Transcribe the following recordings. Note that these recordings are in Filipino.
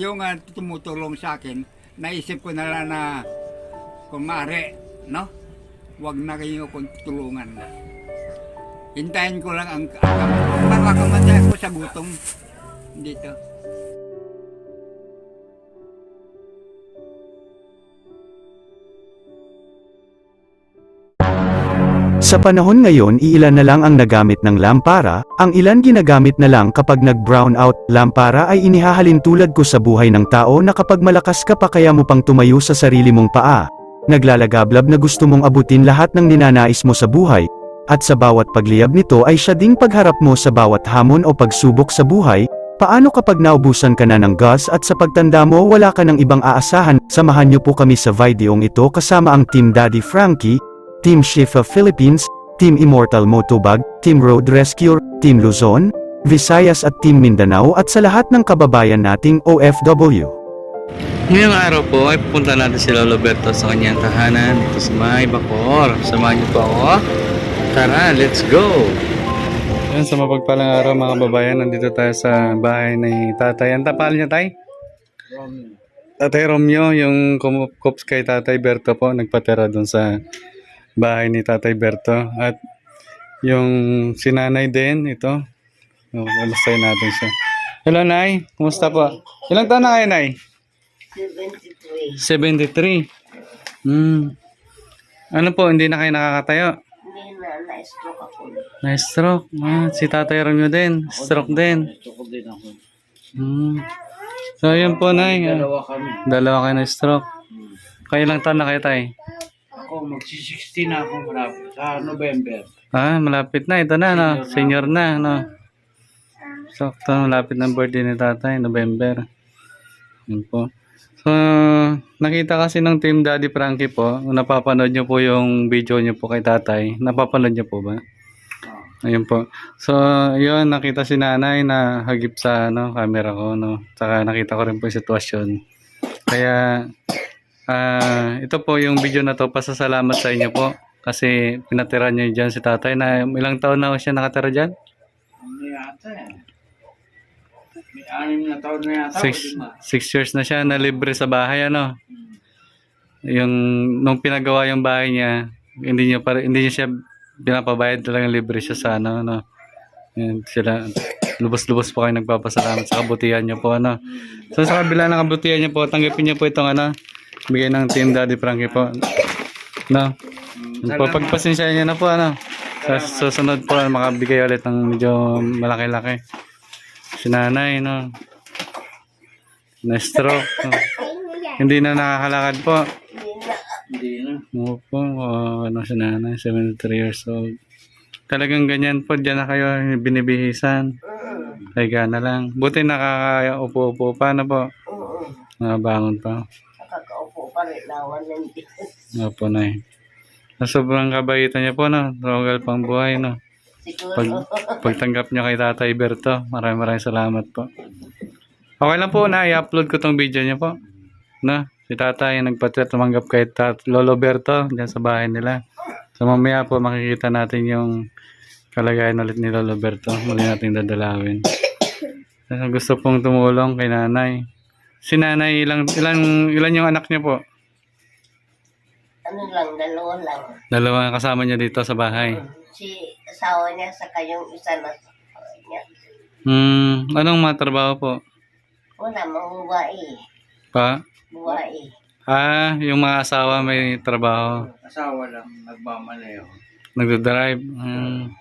yung nga tumutulong sa akin, naisip ko na lang na kung maaari, no? Huwag na kayo kong tulungan na. Hintayin ko lang ang ang Mapakamatay ako sa gutom dito. Sa panahon ngayon iilan na lang ang nagamit ng lampara, ang ilan ginagamit na lang kapag nag-brown out. Lampara ay inihahalin tulad ko sa buhay ng tao na kapag malakas ka pa kaya mo pang tumayo sa sarili mong paa. Naglalagablab na gusto mong abutin lahat ng ninanais mo sa buhay, at sa bawat pagliyab nito ay siya ding pagharap mo sa bawat hamon o pagsubok sa buhay, paano kapag naubusan ka na ng gas at sa pagtanda mo wala ka ng ibang aasahan, samahan niyo po kami sa videong ito kasama ang Team Daddy Frankie, Team Shifa Philippines, Team Immortal Motobag, Team Road Rescue, Team Luzon, Visayas at Team Mindanao at sa lahat ng kababayan nating OFW. Ngayong araw po ay pupunta natin si Lolo Berto sa kanyang tahanan dito sa May Bacor. Samahan niyo po ako. Tara, let's go! Yan, sa mapagpalang araw mga kababayan, nandito tayo sa bahay ni tatay. Ang tapal niya, tay? Tatay Romeo, yung kumukups kay tatay Berto po, nagpatera doon sa bahay ni tatay Berto. At yung sinanay din, ito. Oh, Kamustahin natin siya. Hello, Nay. Kumusta po? Ilang taon na kayo, Nay? 73. Hmm. Ano po, hindi na kayo nakakatayo? Hindi na, na-stroke ako. Na-stroke. Ah, si Tatay Romeo din. Stroke din. Gusto din ako. Hmm. So, yun po, Nay. Dalawa kami. Dalawa kayo na stroke. Kayo lang taon na kayo, Tay? Ako, magsi-16 na ako malapit sa November. Ah, malapit na. Ito na, no? Senior na, no? Sakto, malapit ng birthday ni Tatay, November. Yun po. So, nakita kasi ng Team Daddy Frankie po, napapanood nyo po yung video nyo po kay Tatay. Napapanood nyo po ba? Ayun po. So, yun, nakita si nanay na hagip sa ano, camera ko, no? Saka nakita ko rin po yung sitwasyon. Kaya, ah, ito po yung video na to, pasasalamat sa inyo po. Kasi pinatira nyo dyan si tatay na ilang taon na siya nakatira dyan? Ano yata eh. May anim na taon na yata. Six, six years na siya na libre sa bahay, ano? Yung, nung pinagawa yung bahay niya, hindi niya pa, hindi niya siya pinapabayad talagang libre siya sa ano, ano. Yan, sila, lubos-lubos po kayo nagpapasalamat sa kabutihan niyo po, ano. So, sa kabila ng kabutihan niyo po, tanggapin niyo po itong, ano, bigay ng Team Daddy Frankie po. No? Pagpasensya niyo na po, ano. Sa susunod po, makabigay ulit ng medyo malaki-laki. Si nanay, no. Na-stroke. no. Hindi na nakakalakad po. Hindi na. Opo, uh, ano si nanay, 73 years old. Talagang ganyan po, dyan na kayo binibihisan. Kaya na lang. Buti nakakaupo-upo pa na po. Oo. Nakabangon pa. Lawan ng Diyos. Opo na eh. Sobrang kabaitan niya po, no? Rogal pang buhay, no? Pag, pagtanggap niyo kay Tatay Berto, maraming maraming salamat po. Okay lang po na i-upload ko tong video niya po. No? Si Tatay nagpatira tumanggap kay Tat Lolo Berto diyan sa bahay nila. So mamaya po makikita natin yung kalagayan ulit ni Lolo Berto. Muli natin dadalawin. So, gusto pong tumulong kay nanay. Si nanay, ilang, ilan, ilan yung anak niya po? Ano lang, dalawa lang. Dalawa ang kasama niya dito sa bahay. Si asawa niya sa kayong isa na sa niya. Hmm, anong matrabaho po? Wala, mabubuhay. Pa? Buhay. Ah, yung mga asawa may trabaho. Asawa lang, nagmamalayo. Nagdo-drive. Hmm.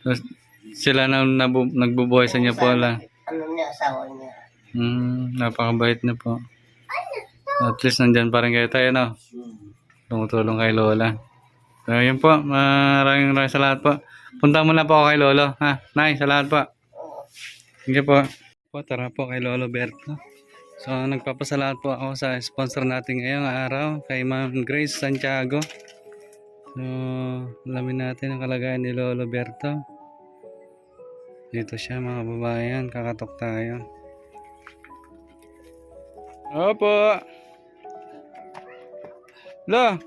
Tapos, sila na nabu- nagbubuhay sa inyo po lang. Ano niya, asawa niya. Hmm, napakabait na po. At least nandyan pa rin kayo tayo, no? Tumutulong kay Lola. So, yun po. Maraming maraming salamat po. Punta muna po ako kay Lolo. Ha? Nay, salamat po. Sige po. Po, tara po kay Lolo Berto. So, nagpapasalamat po ako sa sponsor natin ngayong araw, kay Ma'am Grace Santiago. So, alamin natin ang kalagayan ni Lolo Berto. Dito siya mga babayan, kakatok tayo. Opo. Lo.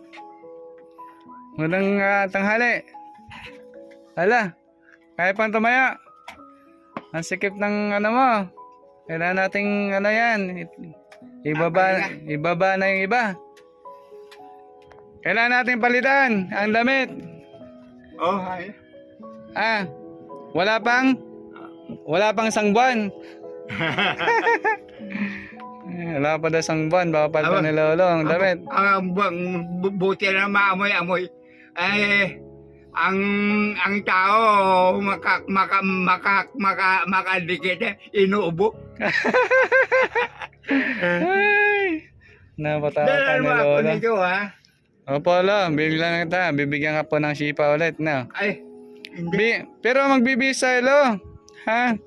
Walang ah, tanghali. Hala. Kaya pang tumaya. Ang sikip ng ano mo. Kailangan nating ano yan. Ibaba, ibaba na yung iba. Kailangan natin palitan ang damit. Oh, ay. Ah, wala pang wala pang isang buwan. Eh, wala pa daw isang buwan, baka palitan ni Lolo ang damit. Ang bu- buti na maamoy-amoy. Ay, ang ang tao maka maka maka maka makadikit eh, inuubo. Ay, napatawa Dahil ni ako Lolo. nito ha. Opo, Lo, bibigyan na kita. Bibigyan ka po ng sipa ulit, na. Ay, hindi. Bi pero magbibisa, Lo. Ha?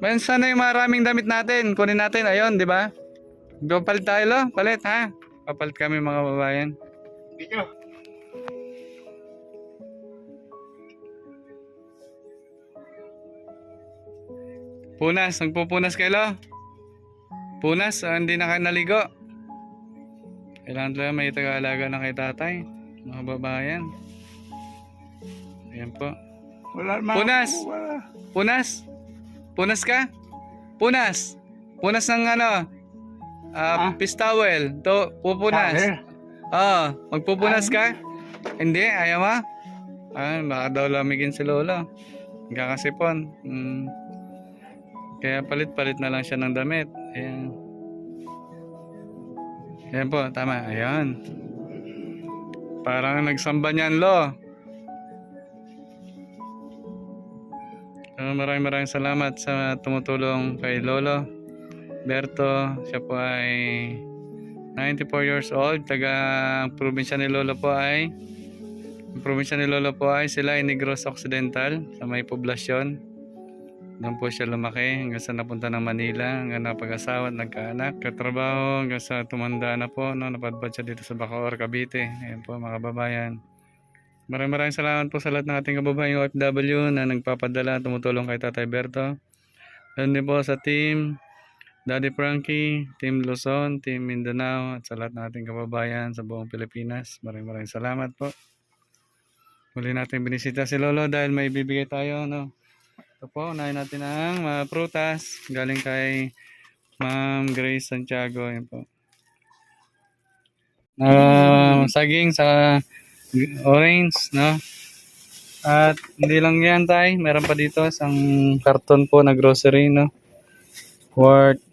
Minsan na yung maraming damit natin. Kunin natin, ayun, di ba? Papalit tayo, Lo. Palit, ha? Papalit kami, mga babayan. Dito. Punas, nagpupunas kayo, Lo. Punas, ah, hindi na kayo naligo. Kailangan talaga may taga-alaga na kay tatay. Mga babayan. Ayan po. Wala naman. Punas. Wala. Punas? Punas ka? Punas. Punas ng ano? Ah, Ah? fish towel. To, pupunas. Oo. magpupunas ka? Hindi, ayaw mo? Ah, baka daw lamigin si Lolo. Kakasipon. Mm. Kaya palit-palit na lang siya ng damit. Ayan. Ayan po, tama. Ayan. Parang nagsamba niyan, Lo. So, maraming maraming salamat sa tumutulong kay Lolo. Berto, siya po ay 94 years old. Taga probinsya ni Lolo po ay probinsya ni Lolo po ay sila ay Negros Occidental sa may poblasyon. Doon po siya lumaki hanggang sa napunta ng Manila, hanggang napag-asawa at nagkaanak. Katrabaho hanggang sa tumanda na po, no, napadbad siya dito sa Bacoor, Cavite. Ayan po mga kababayan. Maraming maraming salamat po sa lahat ng ating kababayan OFW na nagpapadala, tumutulong kay Tatay Berto. Ganun din po sa team Daddy Frankie, Team Luzon, Team Mindanao at sa lahat ng ating kababayan sa buong Pilipinas. Maraming maraming salamat po. Muli natin binisita si Lolo dahil may bibigay tayo. No? Ito po, unahin natin ang mga prutas galing kay Ma'am Grace Santiago. Yan po. Ah, saging sa orange, no? At hindi lang yan, tay. Meron pa dito isang karton po na grocery, no? Worth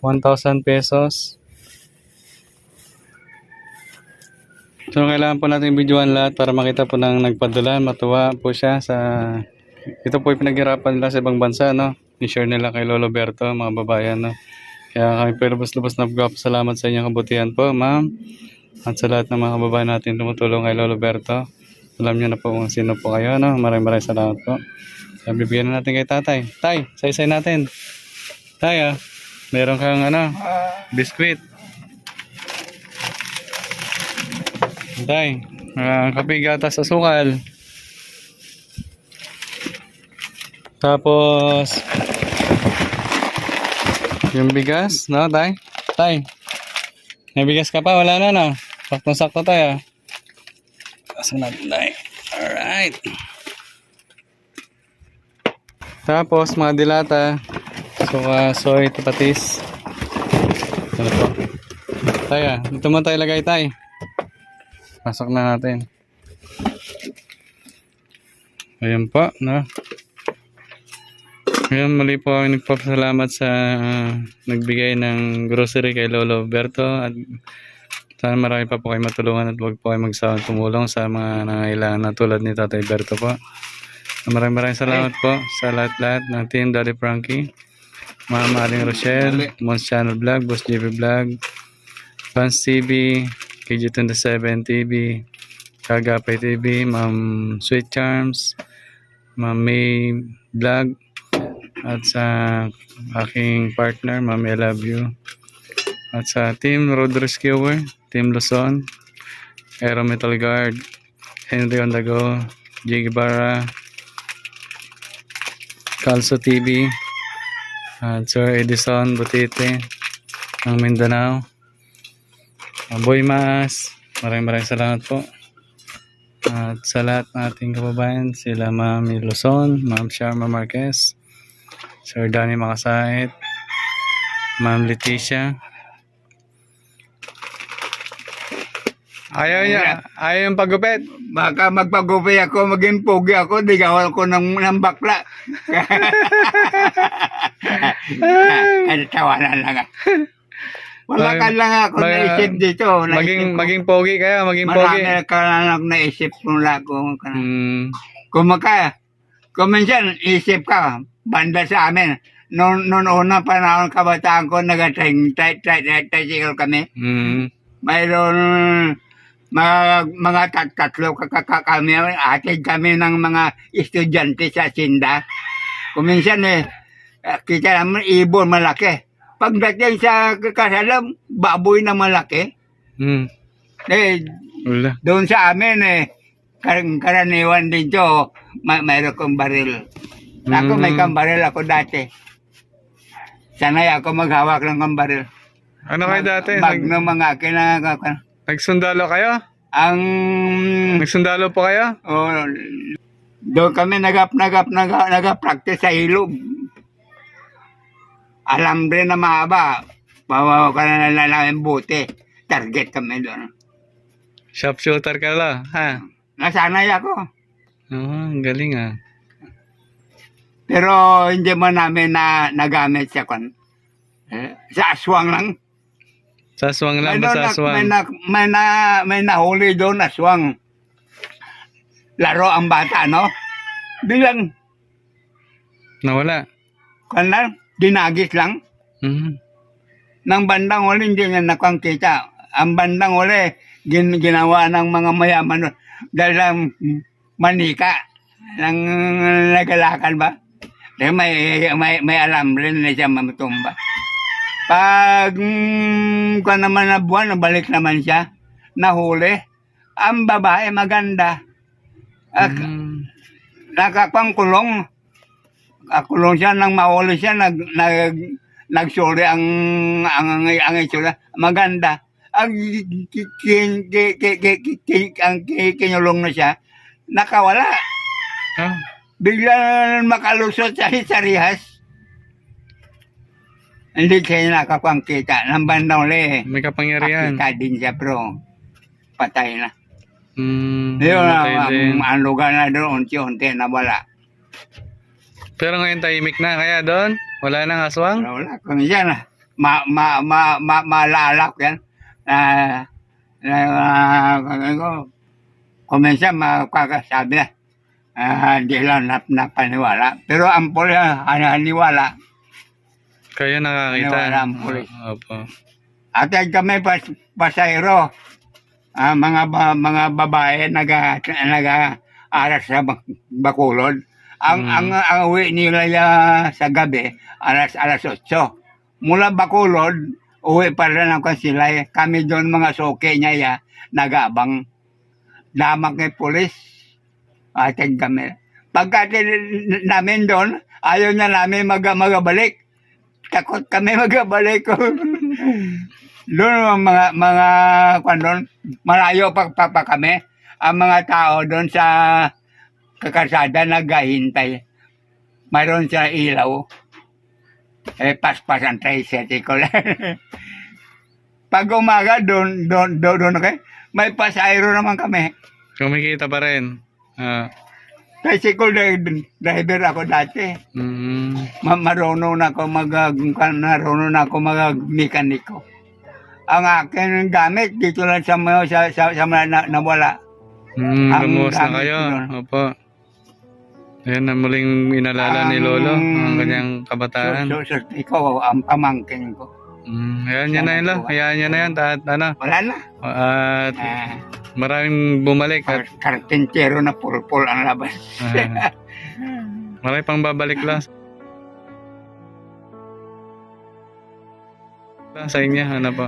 1,000 pesos. So, kailangan po natin videoan lahat para makita po ng nagpadala. Matuwa po siya sa... Ito po yung pinaghirapan nila sa ibang bansa, no? I-share nila kay Lolo Berto, mga babayan, no? Kaya kami pero lubos na salamat sa inyong kabutihan po, ma'am. At sa lahat ng mga kababayan natin tumutulong kay Lolo Berto. Alam niyo na po kung sino po kayo, no? Maraming maraming salamat po. Kaya bibigyan na natin kay tatay. Tay, saysay natin. Tay, ah. Meron kang ano, biskwit. Tay, uh, kape gatas sa sukal. Tapos, yung bigas, no, tay? Tay, may bigas ka pa? Wala na, no? Sakto-sakto tayo. Asa natin, tay? Alright. Tapos, mga dilata. Suka, soy, tapatis. Ano po? Tay, ah. Dito mo tayo lagay, tay. Pasok na natin. Ayan po, no? Ngayon, muli po ako nagpapasalamat sa ah, nagbigay ng grocery kay Lolo Berto at sana marami pa po kayo matulungan at huwag po kayo magsawang tumulong sa mga nangailangan na tulad ni Tatay Berto po. Maraming maraming salamat po sa lahat-lahat ng Team Daddy Frankie, Ma'am Aling Rochelle, Mons Channel Vlog, Boss JB Vlog, Fans TV, KG27 TV, Kagapay TV, Ma'am Sweet Charms, Ma'am May Vlog, at sa aking partner, Ma'am I Love You. At sa Team Road Rescuer, Team Luzon, Aero Metal Guard, Henry on the Go, Jay Guevara, Calso TV, at Sir Edison Butite, ng Mindanao, uh, Boy Maas, maraming maraming salamat po. At sa lahat ng ating kababayan, sila Ma'am Luzon, Ma'am Sharma Marquez, Sir Danny Makasait, Ma'am Leticia. Ayaw niya, ayaw yung pagupit. Baka magpagupi ako, maging pogi ako, di gawal ko ng, ng bakla. Ano, tawanan lang. ah. Wala ka lang ako Mag- naisip dito. naisip Maging, ko. maging pogi kayo, maging pogi. Marami ka lang naisip mula ko. Hmm. Kung maka, kung minsan isip ka, banda sa amin. Noon, noon una panahon kabataan ko, nag-tricycle kami. Hmm. Mayroon mga, mga tat tatlo kami, atid kami ng mga estudyante sa Sinda. Kung minsan eh, eh, kita naman ibon malaki. Pagdating sa kasalam, baboy na malaki. Hmm. Eh, Wala. doon sa amin eh, kar karaniwan dito, may mayroon kong baril. Ako may Mm. kang baril ako dati. Sanay ako maghawak ng kang baril. Ano kayo dati? Magnum mga akin na nagsundalo kayo? ang Nagsundalo po kayo? oh, doon kami nagap nagap nagap nagap-practice sa ilog. Alambre na mahaba. Bawa ka na lang namin buti. Target kami doon. Sharpshooter ka la, ha? Nasanay ako. Oo, ang galing ah. Pero hindi mo namin na nagamit sa kon. Eh, sa aswang lang. Sa aswang lang ba sa aswang? May, na, may, na, may nahuli doon aswang. Laro ang bata, no? Bilang, Nawala. kan lang, dinagis lang. Hmm. Nang bandang uli, hindi niya nakangkita. Ang bandang uli, gin, ginawa ng mga mayaman. Dahil lang manika ng nagalakan ba? Dahil may, may, may alam rin na siya matumba. Pag mm, kung naman na buwan, nabalik naman siya, nahuli. Ang babae maganda. Ak, Hmm. nakapangkulong. Kulong siya nang mahuli siya, nag, nag, nagsuri ang, ang, ang, ang itsura. Maganda. Ang, ki, ki, ki, ki, ki, ki, ki- ang ki- kinulong na siya, nakawala. Ah, Bigla makalusot sa sarihas. Hindi siya nakapangkita. Nang bandang uli. may kapangyarihan. Nakita din siya, pero patay na. Hmm. Yun namatay ang, din. ang, ang lugar na doon, unti-unti nawala. Pero ngayon tahimik na, kaya doon? Wala nang aswang? Wala, wala. Kung yan, ah, ma, ma, ma, ma, malalak yan. Na, na, uh, ko, kung minsan makakasabi na, ah, hindi lang nap, napaniwala. Pero ang pula, hananiwala. Kayo nakakita? Wala ang pulis. Opo. At yan kami pas, pasayro. Ah, mga ba, mga babae naga naga aras sa Bacolod. Ang Mm. ang ang uwi nila ya- sa gabi alas alas 8. Mula Bacolod, uwi pa rin sila. eh. Kami doon mga soke niya ya, nagabang. Lamang kay pulis. Atin kami. Pagkatin namin doon, ayaw na namin mag magabalik. Takot kami magabalik. doon ang mga mga kwan doon, malayo pa, pa, pa kami. Ang mga tao doon sa kakasada naghahintay. Mayroon sa ilaw. Eh, paspas ang tricycle. Pag umaga, doon, doon, doon, doon, okay? May pasayro naman kami. Kumikita pa rin. Ah. Tricycle dri- driver ako dati. mm, Ma- marunong na ako mag marunong na ako mag mekaniko. Ang akin gamit dito lang sa mga sa sa, sa mga na, nawala. mm, Ang lumuwas na kayo. doon. Opo. Ayan na muling inalala ni Ang- Lolo, ang kanyang kabataan. So, so, so, ikaw ang pamangkin ko. Mm, hayaan niya na yun, Lo. Hayaan niya na yan. At, ano, Wala na. at Ah, maraming bumalik at kar- karpintero na pulpul ang labas. ah, marami pang babalik, Lo. Sa inyo, ano po.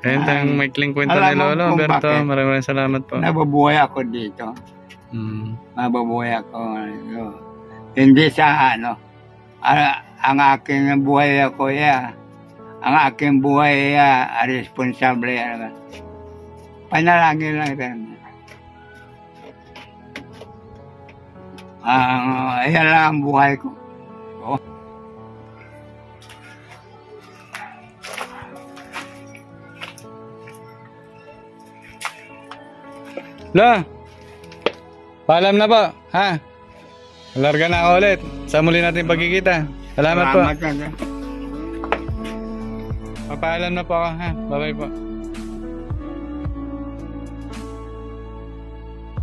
Ayan tayong maikling kwento Alam ni mo Lolo. kung Alberto, bakit? maraming maraming salamat po. Nababuhay ako dito. Mm. Mababuhay ako. ano, Hindi sa ano. ah, ang aking buhay ako ya. Ang aking buhay ya, responsable ya. Panalangin lang ito. Ah, uh, ayan lang ang buhay ko. Oh. La. Paalam na po, ha? Larga na ako ulit. Sa muli natin pagkikita. Salamat, Salamat po. Ka. Papaalam na po ako, ha? Bye-bye po.